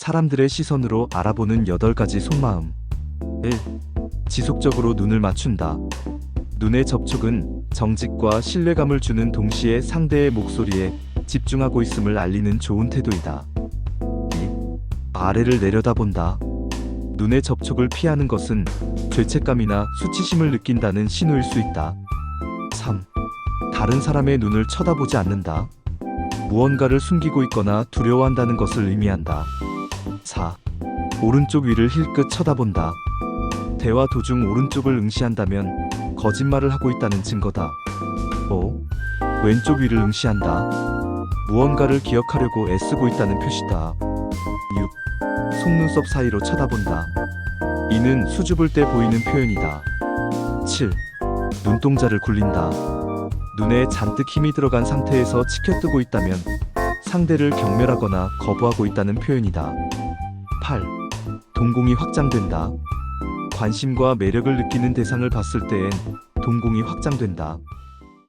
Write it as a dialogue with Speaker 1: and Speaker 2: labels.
Speaker 1: 사람들의 시선으로 알아보는 8가지 속마음. 1. 지속적으로 눈을 맞춘다. 눈의 접촉은 정직과 신뢰감을 주는 동시에 상대의 목소리에 집중하고 있음을 알리는 좋은 태도이다. 2. 아래를 내려다본다. 눈의 접촉을 피하는 것은 죄책감이나 수치심을 느낀다는 신호일 수 있다. 3. 다른 사람의 눈을 쳐다보지 않는다. 무언가를 숨기고 있거나 두려워한다는 것을 의미한다. 4. 오른쪽 위를 힐끗 쳐다본다. 대화 도중 오른쪽을 응시한다면 거짓말을 하고 있다는 증거다. 5. 왼쪽 위를 응시한다. 무언가를 기억하려고 애쓰고 있다는 표시다. 6. 속눈썹 사이로 쳐다본다. 이는 수줍을 때 보이는 표현이다. 7. 눈동자를 굴린다. 눈에 잔뜩 힘이 들어간 상태에서 치켜뜨고 있다면 상대를 경멸하거나 거부하고 있다는 표현이다. 8. 동공이 확장된다. 관심과 매력을 느끼는 대상을 봤을 때엔 동공이 확장된다.